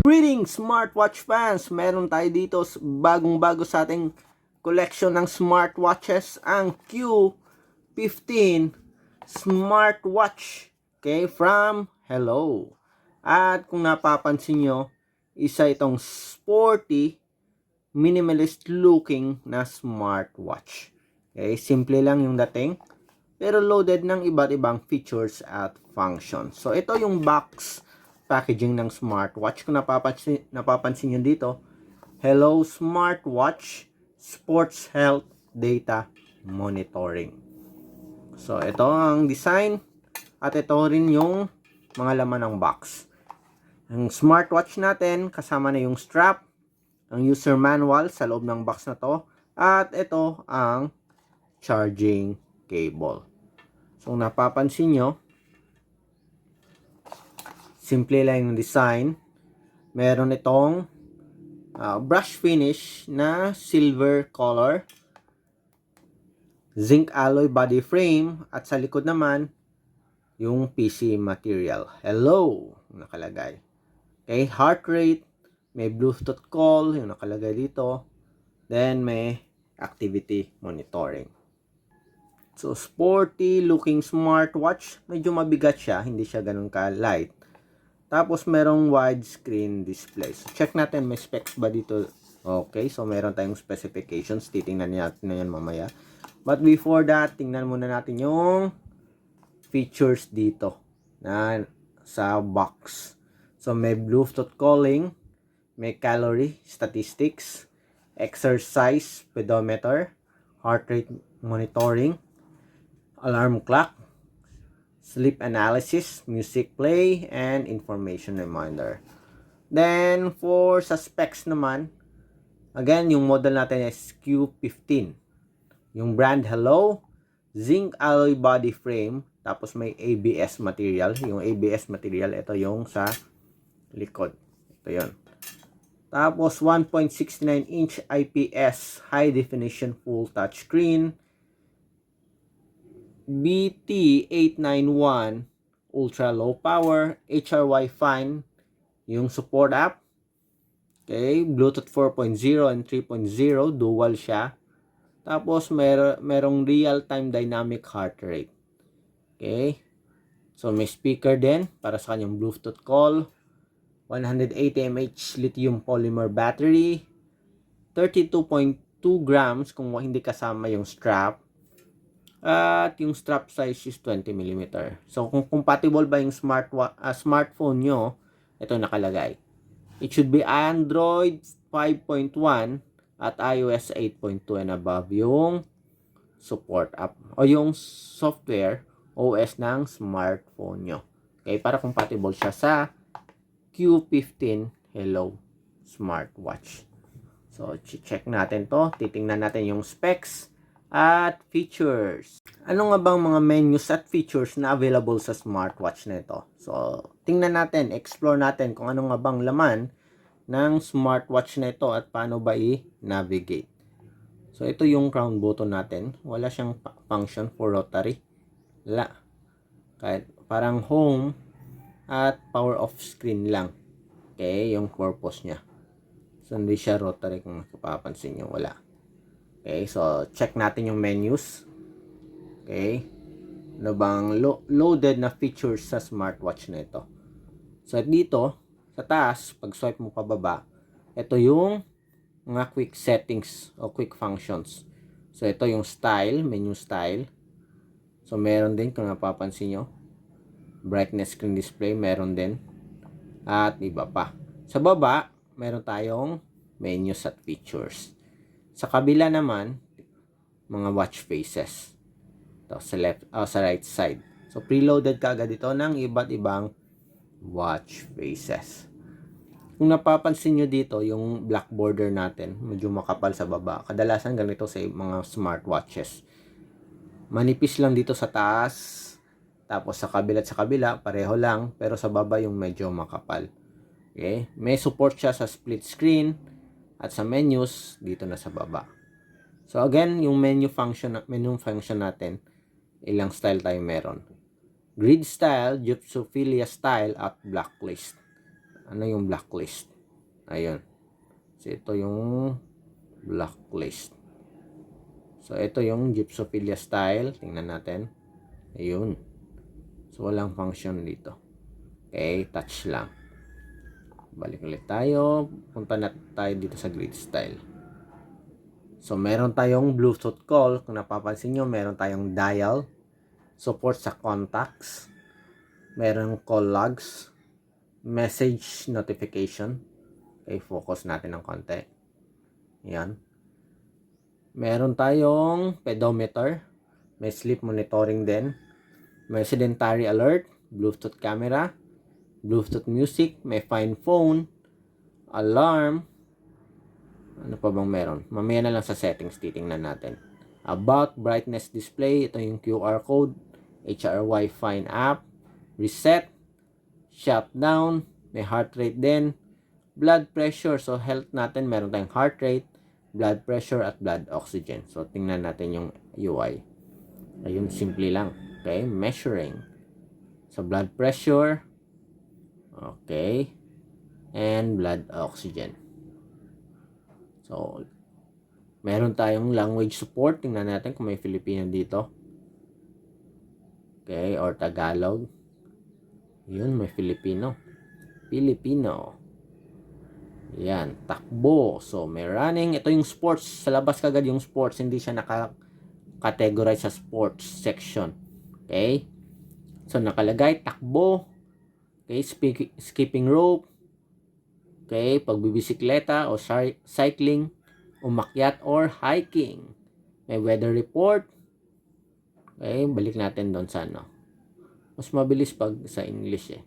Greetings smartwatch fans! Meron tayo dito bagong-bago sa ating collection ng smartwatches, ang Q15 smartwatch. Okay, from Hello. At kung napapansin nyo, isa itong sporty, minimalist looking na smartwatch. Okay, simple lang yung dating, pero loaded ng iba't ibang features at functions. So, ito yung box packaging ng smartwatch. Kung napapansin, napapansin nyo dito, Hello Smartwatch Sports Health Data Monitoring. So, ito ang design at ito rin yung mga laman ng box. Ang smartwatch natin, kasama na yung strap, ang user manual sa loob ng box na to, at ito ang charging cable. So, napapansin nyo, simple lang yung design. Meron itong ah, brush finish na silver color, zinc alloy body frame, at sa likod naman, yung PC material. Hello! Nakalagay. Okay, heart rate, may Bluetooth call, yung nakalagay dito. Then, may activity monitoring. So, sporty looking smartwatch. Medyo mabigat siya, hindi siya ganun ka-light. Tapos, merong widescreen display. So, check natin, may specs ba dito? Okay, so meron tayong specifications. Titingnan natin na yan mamaya. But before that, tingnan muna natin yung features dito na sa box. So, may Bluetooth calling, may calorie statistics, exercise pedometer, heart rate monitoring, alarm clock, sleep analysis, music play, and information reminder. Then, for sa specs naman, again, yung model natin is Q15. Yung brand Hello, zinc alloy body frame, tapos may ABS material. Yung ABS material, ito yung sa likod. Ito yon. Tapos 1.69 inch IPS high definition full touch screen. BT891 ultra low power, HRY fine yung support app. Okay, Bluetooth 4.0 and 3.0 dual siya. Tapos mer merong real-time dynamic heart rate. Okay? So may speaker din para sa kanyang Bluetooth call. 180 mAh lithium polymer battery. 32.2 grams kung hindi kasama yung strap. At yung strap size is 20 mm. So kung compatible ba yung smart uh, smartphone nyo, ito nakalagay. It should be Android 5.1 at iOS 8.2 and above yung support app o yung software OS ng smartphone nyo. Okay, para compatible siya sa Q15 Hello smartwatch. So, check natin to. Titingnan natin yung specs at features. Ano nga bang mga menus at features na available sa smartwatch na ito? So, tingnan natin, explore natin kung ano nga bang laman ng smartwatch na ito at paano ba i-navigate. So, ito yung crown button natin. Wala siyang function for rotary. Wala. Kahit parang home at power off screen lang. Okay, yung purpose niya. So, hindi siya rotary kung mapapansin nyo. Wala. Okay, so check natin yung menus. Okay. Ano bang lo- loaded na features sa smartwatch na ito? So, dito, sa taas, pag swipe mo pababa, ito yung mga quick settings o quick functions. So, ito yung style, menu style. So, meron din kung napapansin nyo. Brightness screen display, meron din. At iba pa. Sa baba, meron tayong menus at features. Sa kabila naman, mga watch faces. Ito, sa left, ah, sa right side. So, preloaded kagad ito ng iba't ibang watch faces. Kung napapansin nyo dito, yung black border natin, medyo makapal sa baba. Kadalasan ganito sa mga smartwatches. Manipis lang dito sa taas, tapos sa kabila at sa kabila, pareho lang, pero sa baba yung medyo makapal. Okay? May support siya sa split screen, at sa menus, dito na sa baba. So again, yung menu function, menu function natin, ilang style tayo meron. grid style, gypsophilia style, at blacklist. Ano yung blacklist? Ayun. So, ito yung blacklist. So, ito yung gypsophilia style. Tingnan natin. Ayun. So, walang function dito. Okay, touch lang. Balik ulit tayo. Punta na tayo dito sa grid style. So, meron tayong Bluetooth call. Kung napapansin nyo, meron tayong dial. Support sa contacts. Meron call logs. Message notification. Okay, focus natin ng konti. Yan. Meron tayong pedometer. May sleep monitoring din. May sedentary alert. Bluetooth camera. Bluetooth music. May find phone. Alarm. Ano pa bang meron? Mamaya na lang sa settings titingnan natin. About brightness display, ito yung QR code, HRY find app, reset, shutdown, may heart rate din, blood pressure, so health natin, meron tayong heart rate, blood pressure at blood oxygen. So tingnan natin yung UI. Ayun, simple lang. Okay, measuring. So blood pressure, okay, and blood oxygen. So, meron tayong language support. Tingnan natin kung may Filipino dito. Okay, or Tagalog. Yun, may Filipino. Filipino. Yan, takbo. So, may running. Ito yung sports. Sa labas kagad yung sports. Hindi siya naka-categorize sa sports section. Okay? So, nakalagay takbo. Okay, skipping rope. Okay, pagbibisikleta o cy- cycling, umakyat or hiking. May weather report. Okay, balik natin doon sa ano. Mas mabilis pag sa English eh.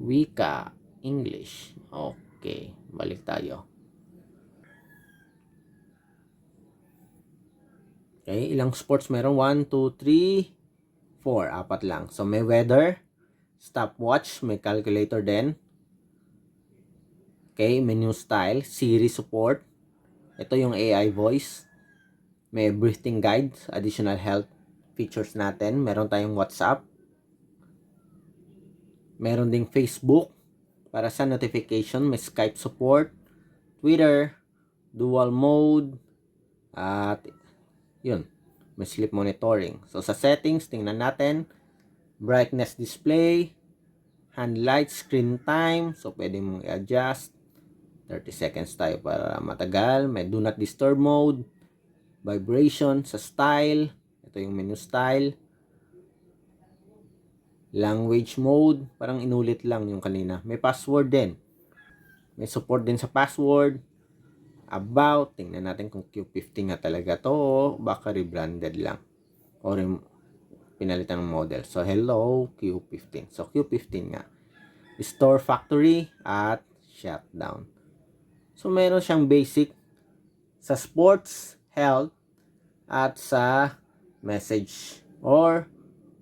Wika, English. Okay, balik tayo. Okay, ilang sports meron? 1, 2, 3, 4. Apat lang. So, may weather, stopwatch, may calculator din. Okay, menu style, Siri support. Ito yung AI voice. May breathing guide, additional health features natin. Meron tayong WhatsApp. Meron ding Facebook para sa notification. May Skype support, Twitter, dual mode, at yun, may sleep monitoring. So sa settings, tingnan natin brightness display, hand light, screen time. So, pwede mong i-adjust. 30 seconds tayo para matagal. May do not disturb mode. Vibration sa style. Ito yung menu style. Language mode. Parang inulit lang yung kanina. May password din. May support din sa password. About. Tingnan natin kung Q50 nga talaga to. o Baka rebranded lang. Or pinalitan ng model. So, hello, Q15. So, Q15 nga. Store factory at shutdown. So, meron siyang basic sa sports, health, at sa message or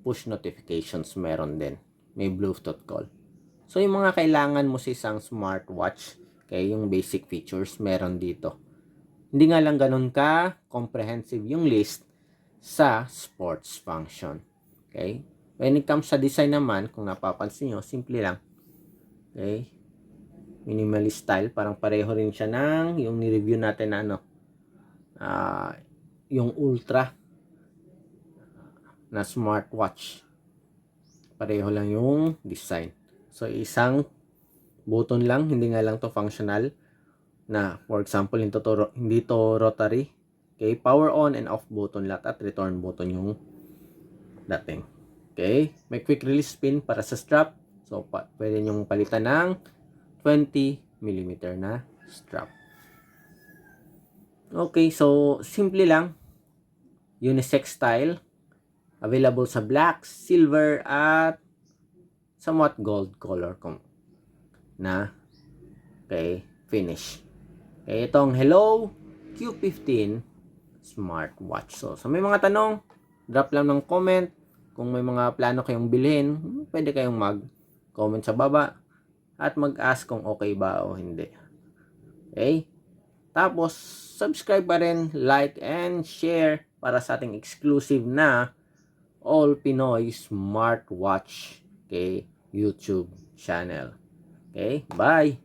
push notifications meron din. May Bluetooth call. So, yung mga kailangan mo sa isang smartwatch, okay, yung basic features, meron dito. Hindi nga lang ganun ka comprehensive yung list sa sports function. Okay? When it comes sa design naman, kung napapansin nyo, simple lang. Okay? Minimalist style. Parang pareho rin siya ng yung ni-review natin na ano. Uh, yung Ultra na smartwatch. Pareho lang yung design. So, isang button lang. Hindi nga lang to functional na for example, hindi to, hindi to rotary. Okay, power on and off button lahat at return button yung dating. Okay, may quick release pin para sa strap. So, pa, pwede nyong palitan ng 20 mm na strap. Okay, so simple lang. Unisex style. Available sa black, silver, at somewhat gold color na okay, finish. Okay, itong Hello Q15 smartwatch. So, sa may mga tanong, drop lang ng comment. Kung may mga plano kayong bilhin, pwede kayong mag-comment sa baba at mag-ask kung okay ba o hindi. Okay? Tapos, subscribe pa rin, like, and share para sa ating exclusive na All Pinoy Smartwatch okay, YouTube channel. Okay, bye!